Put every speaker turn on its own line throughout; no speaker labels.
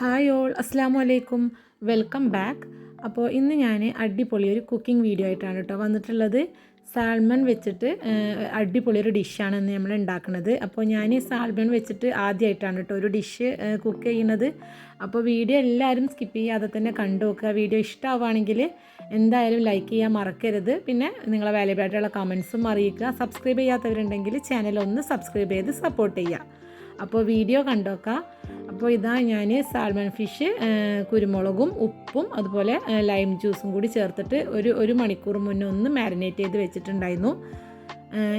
Hi all അസ്സാം വലൈക്കും welcome back. അപ്പോൾ ഇന്ന് ഞാൻ അടിപൊളി ഒരു കുക്കിംഗ് വീഡിയോ ആയിട്ടാണ് കേട്ടോ വന്നിട്ടുള്ളത്. സാൽമൺ വെച്ചിട്ട് അടിപൊളി ഒരു ഡിഷാണ് ഇന്ന് നമ്മൾ ഉണ്ടാക്കുന്നത് അപ്പോൾ ഞാൻ സാൽമൺ വെച്ചിട്ട് ആദ്യമായിട്ടാണ് കേട്ടോ ഒരു ഡിഷ് കുക്ക് ചെയ്യുന്നത്. അപ്പോൾ വീഡിയോ എല്ലാവരും സ്കിപ്പ് ചെയ്യാതെ തന്നെ കണ്ടു നോക്കുക. വീഡിയോ ഇഷ്ടമാവുകയാണെങ്കിൽ എന്തായാലും ലൈക്ക് ചെയ്യാൻ മറക്കരുത്. പിന്നെ നിങ്ങളെ വാല്യബിൾ ആയിട്ടുള്ള കമൻസും അറിയിക്കുക. സബ്സ്ക്രൈബ് ചെയ്യാത്തവരുണ്ടെങ്കിൽ ചാനൽ ഒന്ന് സബ്സ്ക്രൈബ് ചെയ്ത് സപ്പോർട്ട് ചെയ്യുക. അപ്പോൾ വീഡിയോ കണ്ടോക്കാം. അപ്പോൾ ഇതാ ഞാൻ സാൽമൺ ഫിഷ് കുരുമുളകും ഉപ്പും അതുപോലെ ലൈം ജ്യൂസും കൂടി ചേർത്തിട്ട് ഒരു ഒരു മണിക്കൂർ മുന്നേ ഒന്ന് മാരിനേറ്റ് ചെയ്ത് വെച്ചിട്ടുണ്ടായിരുന്നു.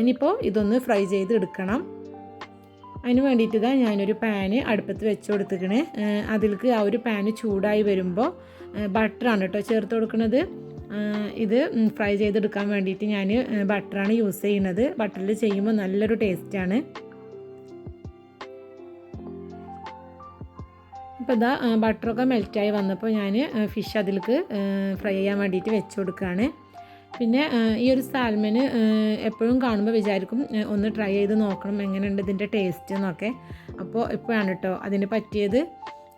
ഇനിയിപ്പോൾ ഇതൊന്ന് ഫ്രൈ ചെയ്ത് എടുക്കണം. അതിന് വേണ്ടിയിട്ട് ഇതാ ഞാനൊരു പാന് അടുപ്പത്ത് വെച്ച് കൊടുത്തിക്കണേ അതിലേക്ക് ആ ഒരു പാന് ചൂടായി വരുമ്പോൾ ബട്ടറാണ് കേട്ടോ ചേർത്ത് കൊടുക്കുന്നത് ഇത് ഫ്രൈ ചെയ്തെടുക്കാൻ വേണ്ടിയിട്ട് ഞാൻ ബട്ടറാണ് യൂസ് ചെയ്യുന്നത്. ബട്ടറിൽ ചെയ്യുമ്പോൾ നല്ലൊരു ടേസ്റ്റാണ് അപ്പോൾ ഇതാ ബട്ടറൊക്കെ മെൽറ്റായി വന്നപ്പോൾ ഞാൻ ഫിഷ് അതിലേക്ക് ഫ്രൈ ചെയ്യാൻ വേണ്ടിയിട്ട് വെച്ച് കൊടുക്കുകയാണ്. പിന്നെ ഈ ഒരു സാൽമന് എപ്പോഴും കാണുമ്പോൾ വിചാരിക്കും ഒന്ന് ട്രൈ ചെയ്ത് നോക്കണം എങ്ങനെയുണ്ട് ഇതിന്റെ ടേസ്റ്റ് എന്നൊക്കെ. അപ്പോൾ ഇപ്പോഴാണ് കേട്ടോ അതിന് പറ്റിയത്.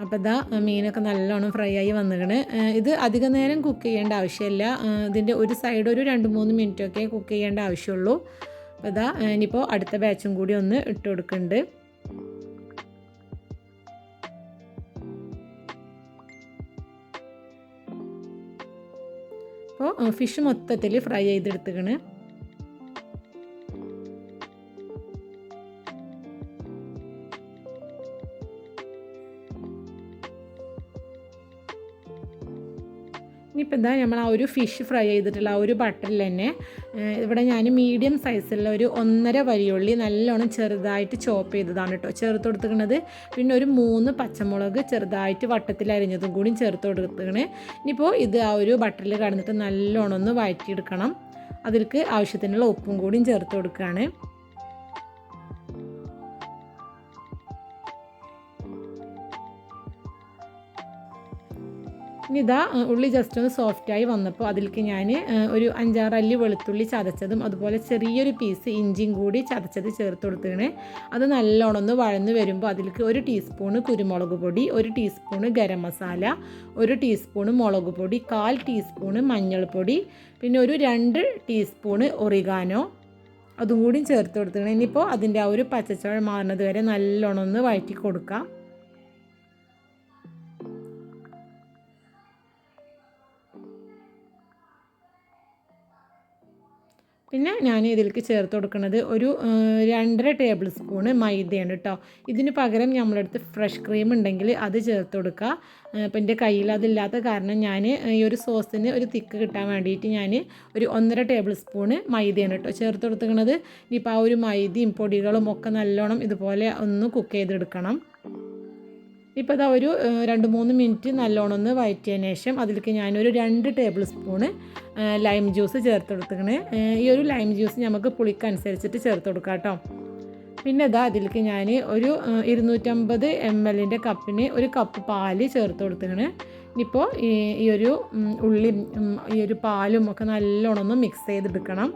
അപ്പോൾ ഇതാ മീനൊക്കെ നല്ലോണം ഫ്രൈ ആയി വന്നിക്കണ് ഇത് അധിക നേരം കുക്ക് ചെയ്യേണ്ട ആവശ്യമില്ല. ഇതിന്റെ ഒരു സൈഡ് ഒരു രണ്ട് മൂന്ന് മിനിറ്റൊക്കെ കുക്ക് ചെയ്യേണ്ട ആവശ്യമുള്ളൂ. അപ്പോൾ ഇതാ ഇനിയിപ്പോൾ അടുത്ത ബാച്ചും കൂടി ഒന്ന് ഇട്ട് കൊടുക്കുന്നുണ്ട്. അപ്പോൾ ഫിഷ് മൊത്തത്തിൽ ഫ്രൈ ചെയ്തെടുത്തുക്കണ് ഇനിയിപ്പോൾ എന്താ നമ്മൾ ആ ഒരു ഫിഷ് ഫ്രൈ ചെയ്തിട്ടുള്ള ആ ഒരു ബട്ടറിൽ തന്നെ ഇവിടെ ഞാൻ മീഡിയം സൈസുള്ള ഒരു ഒന്നര വലിയുള്ളി നല്ലോണം ചെറുതായിട്ട് ചോപ്പ് ചെയ്തതാണ് കേട്ടോ ചേർത്ത് കൊടുത്തിരിക്കുന്നത് പിന്നെ ഒരു മൂന്ന് പച്ചമുളക് ചെറുതായിട്ട് വട്ടത്തിൽ അരിഞ്ഞതും കൂടി ചേർത്ത് കൊടുത്തിരിക്കണേ. ഇനിയിപ്പോൾ ഇത് ആ ഒരു ബട്ടറിൽ കടന്നിട്ട് നല്ലോണം ഒന്ന് വഴറ്റിയെടുക്കണം. അതിൽക്ക് ആവശ്യത്തിനുള്ള ഉപ്പും കൂടിയും ചേർത്ത് കൊടുക്കുകയാണ്. ഇനി ഇതാ ഉള്ളി ജസ്റ്റ് ഒന്ന് സോഫ്റ്റായി വന്നപ്പോൾ അതിലേക്ക് ഞാൻ ഒരു അഞ്ചാറ് അല്ലി വെളുത്തുള്ളി ചതച്ചതും അതുപോലെ ചെറിയൊരു പീസ് ഇഞ്ചിയും കൂടി ചതച്ചത് ചേർത്ത് കൊടുത്തതാണ്. അത് നല്ലോണം ഒന്ന് വഴന്ന് വരുമ്പോൾ അതിലേക്ക് ഒരു ടീസ്പൂണ് കുരുമുളക് പൊടി ഒരു ടീസ്പൂണ് ഗരം മസാല ഒരു ടീസ്പൂണ് മുളക് പൊടി കാൽ ടീസ്പൂണ് മഞ്ഞൾപ്പൊടി പിന്നെ ഒരു രണ്ട് ടീസ്പൂണ് ഒറിഗാനോ അതും കൂടി ചേർത്ത് കൊടുത്തതാണ്. ഇനിയിപ്പോൾ അതിന്റെ ആ ഒരു പച്ചച്ചവ മാറുന്നത് വരെ നല്ലോണം ഒന്ന് വഴറ്റി കൊടുക്കാം. പിന്നെ ഞാൻ ഇതിലേക്ക് ചേർത്ത് കൊടുക്കുന്നത് ഒരു രണ്ടര ടേബിൾ സ്പൂണ് മൈദയാണ് കേട്ടോ ഇതിന് പകരം നമ്മളടുത്ത് ഫ്രഷ് ക്രീം ഉണ്ടെങ്കിൽ അത് ചേർത്ത് കൊടുക്കുക അപ്പം എന്റെ കയ്യിൽ അതില്ലാത്ത കാരണം ഞാൻ ഈ ഒരു സോസിന് ഒരു തിക്ക് കിട്ടാൻ വേണ്ടിയിട്ട് ഞാൻ ഒരു ഒന്നര ടേബിൾ സ്പൂണ് മൈദയാണ് കേട്ടോ ചേർത്ത് കൊടുത്തിരിക്കുന്നത് ഇനിയിപ്പോൾ ആ ഒരു മൈദയും പൊടികളും ഒക്കെ നല്ലോണം ഇതുപോലെ ഒന്ന് കുക്ക് ചെയ്തെടുക്കണം. ഇപ്പോൾ ഇതാ ഒരു രണ്ട് മൂന്ന് മിനിറ്റ് നല്ലോണം ഒന്ന് വയറ്റിയതിന് ശേഷം അതിലേക്ക് ഞാനൊരു രണ്ട് ടേബിൾ സ്പൂണ് ലൈം ജ്യൂസ് ചേർത്ത് കൊടുത്തിക്കണേ ഈ ഒരു ലൈം ജ്യൂസ് നമുക്ക് പുളിക്കനുസരിച്ചിട്ട് ചേർത്ത് കൊടുക്കാം കേട്ടോ പിന്നെ ഇതാ അതിലേക്ക് ഞാൻ ഒരു ഇരുന്നൂറ്റമ്പത് എം എല്ലിന്റെ കപ്പിന് ഒരു കപ്പ് പാൽ ചേർത്ത് കൊടുത്തിക്കണ് ഇനിയിപ്പോൾ ഈ ഒരു ഉള്ളി ഈ ഒരു പാലും ഒക്കെ നല്ലോണം ഒന്ന് മിക്സ് ചെയ്തെടുക്കണം.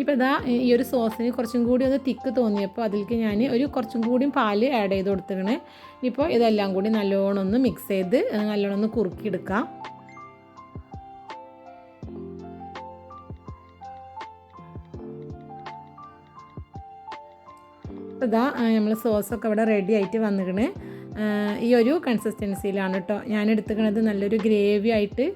ഇപ്പോൾ ഇതാ ഈ ഒരു സോസിന് കുറച്ചും കൂടി ഒന്ന് തിക്ക് തോന്നിയപ്പോൾ അതിലേക്ക് ഞാൻ ഒരു കുറച്ചും കൂടിയും പാൽ ആഡ് ചെയ്ത് കൊടുത്തിരിക്കണേ. ഇപ്പോൾ ഇതെല്ലാം കൂടി നല്ലോണം ഒന്ന് മിക്സ് ചെയ്ത് നല്ലോണം ഒന്ന് കുറുക്കിയെടുക്കാം. ഇതാ നമ്മൾ സോസൊക്കെ ഇവിടെ റെഡി ആയിട്ട് വന്നിക്കണ് ഈ ഒരു കൺസിസ്റ്റൻസിയിലാണ് കേട്ടോ ഞാൻ എടുത്തുക്കണത് നല്ലൊരു ഗ്രേവി ആയിട്ട്.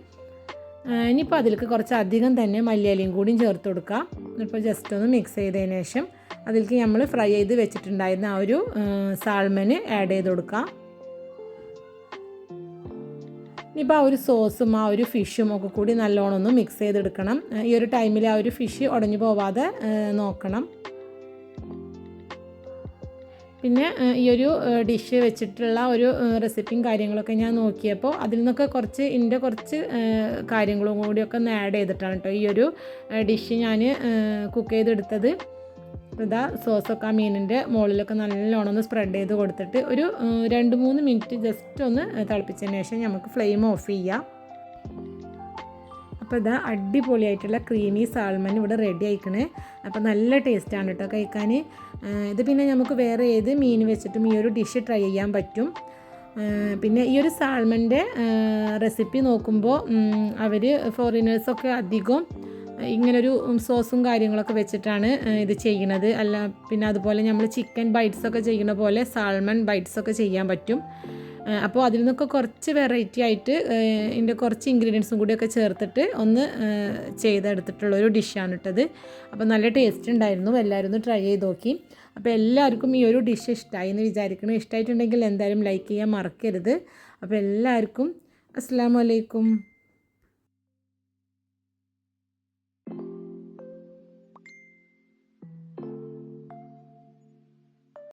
ഇനിയിപ്പോൾ അതിലേക്ക് കുറച്ച് അധികം തന്നെ മല്ലിയിലയും കൂടിയും ചേർത്ത് കൊടുക്കാം. ഇപ്പോൾ ജസ്റ്റ് ഒന്ന് മിക്സ് ചെയ്തതിന് ശേഷം അതിലേക്ക് നമ്മൾ ഫ്രൈ ചെയ്ത് വെച്ചിട്ടുണ്ടായിരുന്ന ആ ഒരു സാൾമന് ആഡ് ചെയ്ത് കൊടുക്കാം. ഇനിയിപ്പോൾ ആ ഒരു സോസും ആ ഒരു ഫിഷും ഒക്കെ കൂടി നല്ലോണം ഒന്ന് മിക്സ് ചെയ്തെടുക്കണം. ഈ ഒരു ടൈമിൽ ആ ഒരു ഫിഷ് ഉടഞ്ഞു പോവാതെ നോക്കണം. പിന്നെ ഈ ഒരു ഡിഷ് വെച്ചിട്ടുള്ള ഒരു റെസിപ്പിയും കാര്യങ്ങളൊക്കെ ഞാൻ നോക്കിയപ്പോൾ അതിൽ നിന്നൊക്കെ കുറച്ച് എന്റെ കുറച്ച് കാര്യങ്ങളും കൂടിയൊക്കെ ഒന്ന് ആഡ് ചെയ്തിട്ടാണ് കേട്ടോ ഈ ഒരു ഡിഷ് ഞാൻ കുക്ക് ചെയ്തെടുത്തത്. ഇതാ സോസൊക്കെ ആ മീനിന്റെ മുകളിലൊക്കെ നല്ലോണം ഒന്ന് സ്പ്രെഡ് ചെയ്ത് കൊടുത്തിട്ട് ഒരു രണ്ട് മൂന്ന് മിനിറ്റ് ജസ്റ്റ് ഒന്ന് തിളപ്പിച്ചതിന് ശേഷം നമുക്ക് ഫ്ലെയിം ഓഫ് ചെയ്യാം. അപ്പോൾ ഇതാ അടിപൊളിയായിട്ടുള്ള ക്രീമി സാൽമൺ ഇവിടെ റെഡി ആയിക്കണേ. അപ്പോൾ നല്ല ടേസ്റ്റാണ് കേട്ടോ കഴിക്കാൻ. ഇത് പിന്നെ നമുക്ക് വേറെ ഏത് മീൻ വെച്ചിട്ടും ഈ ഒരു ഡിഷ് ട്രൈ ചെയ്യാൻ പറ്റും. പിന്നെ ഈ ഒരു സാൽമന്റെ റെസിപ്പി നോക്കുമ്പോൾ അവർ ഫോറിനേഴ്സൊക്കെ അധികം ഇങ്ങനൊരു സോസും കാര്യങ്ങളൊക്കെ വെച്ചിട്ടാണ് ഇത് ചെയ്യണത്. അല്ല പിന്നെ അതുപോലെ നമ്മൾ ചിക്കൻ ബൈറ്റ്സൊക്കെ ചെയ്യുന്ന പോലെ സാൽമൺ ബൈറ്റ്സൊക്കെ ചെയ്യാൻ പറ്റും. അപ്പോൾ അതിൽ നിന്നൊക്കെ കുറച്ച് വെറൈറ്റി ആയിട്ട് ഇതിന്റെ കുറച്ച് ഇൻഗ്രീഡിയൻസും കൂടിയൊക്കെ ചേർത്തിട്ട് ഒന്ന് ചെയ്തെടുത്തിട്ടുള്ള ഒരു ഡിഷാണ് ഇട്ടത് അപ്പോൾ നല്ല ടേസ്റ്റ് ഉണ്ടായിരുന്നു. എല്ലാവരും ഒന്ന് ട്രൈ ചെയ്ത് നോക്കി. അപ്പോൾ എല്ലാവർക്കും ഈ ഒരു ഡിഷ് ഇഷ്ടമായി എന്ന് വിചാരിക്കണം ഇഷ്ടമായിട്ടുണ്ടെങ്കിൽ എന്തായാലും ലൈക്ക് ചെയ്യാൻ മറക്കരുത്. അപ്പോൾ എല്ലാവർക്കും അസ്സാം വലൈക്കും